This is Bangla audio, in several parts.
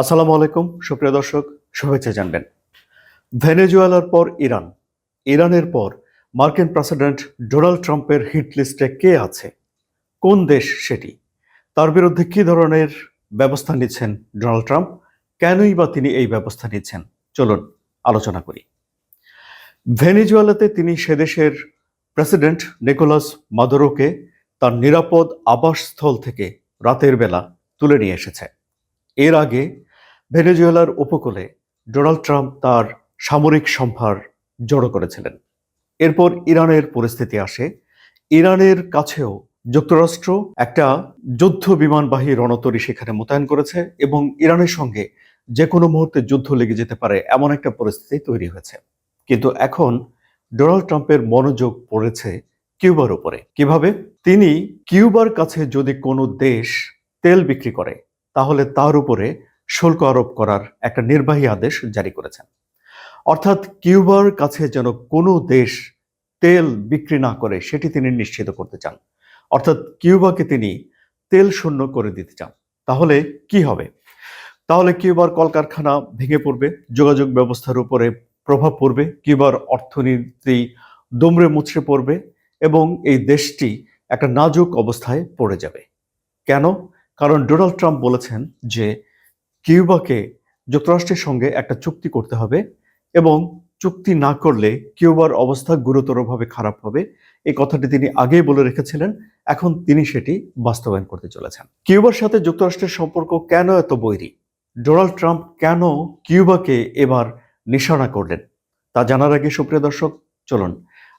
আসসালামু আলাইকুম, সুপ্রিয় দর্শক, শুভেচ্ছা জানবেন। ভেনেজুয়েলার পর ইরান। ইরানের পর মার্কিন প্রেসিডেন্ট ডোনাল্ড ট্রাম্পের হিট লিস্টে কে আছে? কোন দেশ সেটি? তার বিরুদ্ধে কি ধরনের ব্যবস্থা নিচ্ছেন ডোনাল্ড ট্রাম্প? কেনই বা তিনি এই ব্যবস্থা নিচ্ছেন? চলুন আলোচনা করি। ভেনেজুয়েলাতে তিনি সেদেশের প্রেসিডেন্ট নিকোলাস মাদুরোকে তার নিরাপদ আবাসস্থল থেকে রাতের বেলা তুলে নিয়ে এসেছে। এর আগে ভেনেজুয়েলার উপকূলে ডোনাল্ড ট্রাম্প তার সামরিক সম্ভার জড়ো করেছিলেন। এরপর ইরানের পরিস্থিতি আসে। ইরানের কাছেও যুক্তরাষ্ট্র একটা যুদ্ধ বিমানবাহী রণতরী সেখানে মোতায়েন করেছে এবং ইরানের সঙ্গে যে কোনো মুহূর্তে যুদ্ধ লেগে যেতে পারে এমন একটা পরিস্থিতি তৈরি হয়েছে। কিন্তু এখন ডোনাল্ড ট্রাম্পের মনোযোগ পড়েছে কিউবার উপরে। কীভাবে? তিনি কিউবার কাছে যদি কোনো দেশ তেল বিক্রি করে, তাহলে তার উপরে শুল্ক আরোপ করার একটা নির্বাহী আদেশ জারি করেছেন। অর্থাৎ কিউবার কাছে যেন কোনো দেশ তেল বিক্রি না করে সেটি তিনি নিশ্চিত করতে চান। অর্থাৎ কিউবাকে তিনি তেল শূন্য করে দিতে চান। তাহলে কি হবে? তাহলে কিউবার কলকারখানা ভেঙে পড়বে, যোগাযোগ ব্যবস্থার উপরে প্রভাব পড়বে, কিউবার অর্থনীতি দুমড়ে মুচড়ে পড়বে এবং এই দেশটি একটা নাজুক অবস্থায় পড়ে যাবে। কেন? কারণ ডোনাল্ড ট্রাম্প বলেছেন যে কিউবাকে যুক্তরাষ্ট্রের সঙ্গে একটা চুক্তি করতে হবে এবং চুক্তি না করলে কিউবার অবস্থা গুরুতরভাবে খারাপ হবে। এই কথাটি তিনি আগেই বলে রেখেছিলেন, এখন তিনি সেটি বাস্তবায়ন করতে চলেছেন। কিউবার সাথে যুক্তরাষ্ট্রের সম্পর্ক কেন এত বৈরী? ডোনাল্ড ট্রাম্প কেন কিউবাকে এবার নিশানা করলেন? তা জানার আগে সুপ্রিয় দর্শক, চলুন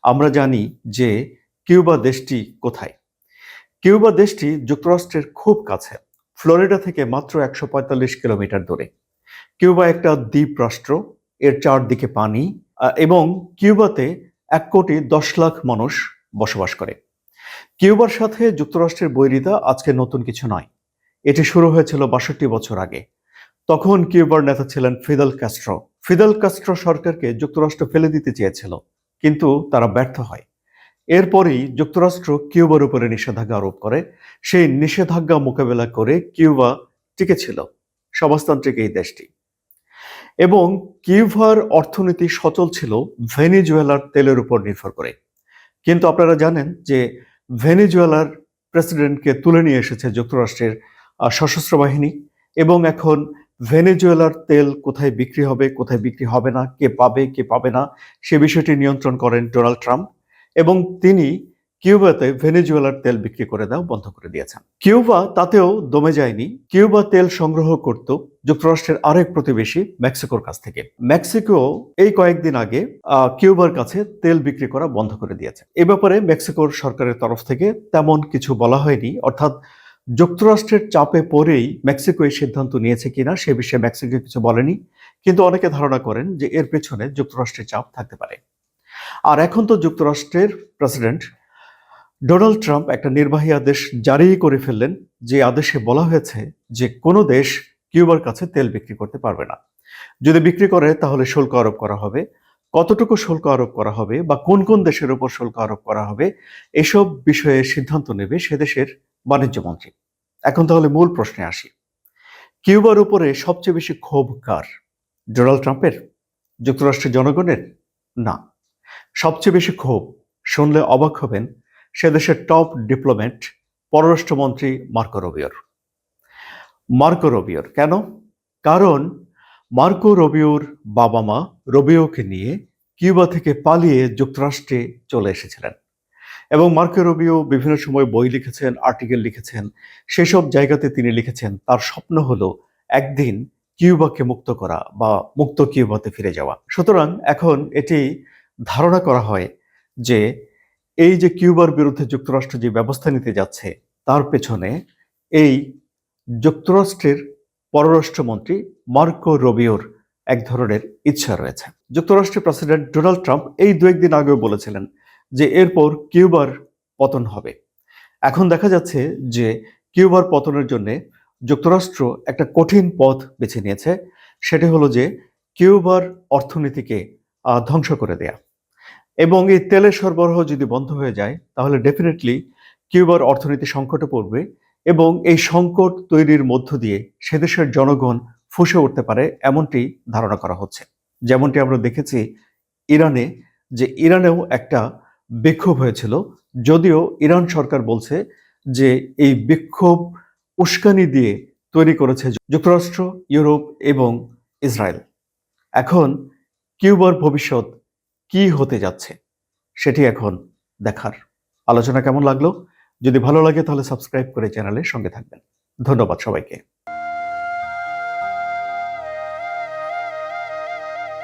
আমরা জানি যে কিউবা দেশটি কোথায়। কিউবা দেশটি যুক্তরাষ্ট্রের খুব কাছে। ফ্লোরিডা থেকে মাত্র একশো পঁয়তাল্লিশ কিলোমিটার দূরে। কিউবা একটা দ্বীপ রাষ্ট্র, এর চারদিকে পানি এবং কিউবাতে এক কোটি দশ লাখ মানুষ বসবাস করে। কিউবার সাথে যুক্তরাষ্ট্রের বৈরিতা আজকে নতুন কিছু নয়। এটি শুরু হয়েছিল বাষট্টি বছর আগে। তখন কিউবার নেতা ছিলেন ফিদেল ক্যাস্ট্রো ফিদেল ক্যাস্ট্রো সরকারকে যুক্তরাষ্ট্র ফেলে দিতে চেয়েছিল, কিন্তু তারা ব্যর্থ হয়। এরপরই যুক্তরাষ্ট্র কিউবার উপরে নিষেধাজ্ঞা আরোপ করে। সেই নিষেধাজ্ঞা মোকাবেলা করে কিউবা টিকে ছিল। সমাজতান্ত্রিক এই দেশটি। এবং কিউবার অর্থনীতি সচল ছিল ভেনিজুয়েলার তেলের উপর নির্ভর করে। কিন্তু আপনারা জানেন যে ভেনিজুয়েলার প্রেসিডেন্টকে তুলে নিয়ে এসেছে যুক্তরাষ্ট্রের সশস্ত্র বাহিনী। এবং এখন ভেনেজুয়েলার তেল কোথায় বিক্রি হবে, কোথায় বিক্রি হবে না, কে পাবে কে পাবে না, সে বিষয়টি নিয়ন্ত্রণ করেন ডোনাল্ড ট্রাম্প। এবং তিনি কিউবাতে ভেনেজুয়েলার তেল বিক্রি করে দেওয়া বন্ধ করে দিয়েছেন। কিউবা তাতেও দমে যায়নি। কিউবা তেল সংগ্রহ করত যুক্তরাষ্ট্রের আরেক প্রতিবেশী মেক্সিকোর কাছ থেকে। মেক্সিকো এই কয়েকদিন আগে কিউবার কাছে তেল বিক্রি করা বন্ধ করে দিয়েছে। এ ব্যাপারে মেক্সিকোর সরকারের তরফ থেকে তেমন কিছু বলা হয়নি। অর্থাৎ যুক্তরাষ্ট্রের চাপে পড়েই মেক্সিকো এই সিদ্ধান্ত নিয়েছে কিনা সে বিষয়ে মেক্সিকো কিছু বলেনি। কিন্তু অনেকে ধারণা করেন যে এর পেছনে যুক্তরাষ্ট্রের চাপ থাকতে পারে। আর এখন তো যুক্তরাষ্ট্রের প্রেসিডেন্ট ডোনাল্ড ট্রাম্প একটা নির্বাহী আদেশ জারি করে ফেললেন, যে আদেশে বলা হয়েছে যে কোনো দেশ কিউবার কাছে তেল বিক্রি করতে পারবে না। যদি বিক্রি করে, তাহলে শুল্ক আরোপ করা হবে। কতটুকু শুল্ক আরোপ করা হবে বা কোন কোন দেশের উপর শুল্ক আরোপ করা হবে, এসব বিষয়ে সিদ্ধান্ত নেবে সে দেশের বাণিজ্য মন্ত্রী। এখন তাহলে মূল প্রশ্নে আসি। কিউবার উপরে সবচেয়ে বেশি ক্ষোভ কার? ডোনাল্ড ট্রাম্পের? যুক্তরাষ্ট্রের জনগণের? না। সবচেয়ে বেশি ক্ষোভ শুনলে অবাক হবেন সে দেশের টপ ডিপ্লোম্যাট পররাষ্ট্রমন্ত্রী মার্কো রবিওর। মার্কো রবিওর, কেন? কারণ মার্কো রবিওর বাবা মা রবিওকে নিয়ে কিউবা থেকে পালিয়ে যুক্তরাষ্ট্রে চলে এসেছিলেন এবং মার্কো রবিও বিভিন্ন সময় বই লিখেছেন, আর্টিকেল লিখেছেন, সেসব জায়গাতে তিনি লিখেছেন, তার স্বপ্ন হলো একদিন কিউবাকে মুক্ত করা বা মুক্ত কিউবাতে ফিরে যাওয়া। সুতরাং এখন এটি ধারণা করা হয় যে এই যে কিউবার বিরুদ্ধে যুক্তরাষ্ট্র যে ব্যবস্থা নিতে যাচ্ছে, তার পেছনে এই যুক্তরাষ্ট্রের পররাষ্ট্রমন্ত্রী মার্কো রবিওর এক ধরনের ইচ্ছা রয়েছে। যুক্তরাষ্ট্রের প্রেসিডেন্ট ডোনাল্ড ট্রাম্প এই দু একদিন আগেও বলেছিলেন যে এরপর কিউবার পতন হবে। এখন দেখা যাচ্ছে যে কিউবার পতনের জন্য যুক্তরাষ্ট্র একটা কঠিন পথ বেছে নিয়েছে, সেটি হলো যে কিউবার অর্থনীতিকে ধ্বংস করে দেয়া। এবং এই তেলের সরবরাহ যদি বন্ধ হয়ে যায়, তাহলে ডেফিনেটলি কিউবার অর্থনীতি সংকটে পড়বে এবং এই সংকট তৈরির মধ্য দিয়ে সে দেশের জনগণ ফুসে উঠতে পারে এমনটি ধারণা করা হচ্ছে। যেমনটি আমরা দেখেছি ইরানে, যে ইরানেও একটা বিক্ষোভ হয়েছিল, যদিও ইরান সরকার বলছে যে এই বিক্ষোভ উস্কানি দিয়ে তৈরি করেছে যুক্তরাষ্ট্র, ইউরোপ এবং ইসরায়েল। এখন কিউবার ভবিষ্যৎ কি হতে যাচ্ছে সেটি এখন দেখার। আলোচনা কেমন লাগল? যদি ভালো লাগে তাহলে সাবস্ক্রাইব করে চ্যানেলের সঙ্গে থাকবেন। ধন্যবাদ সবাইকে।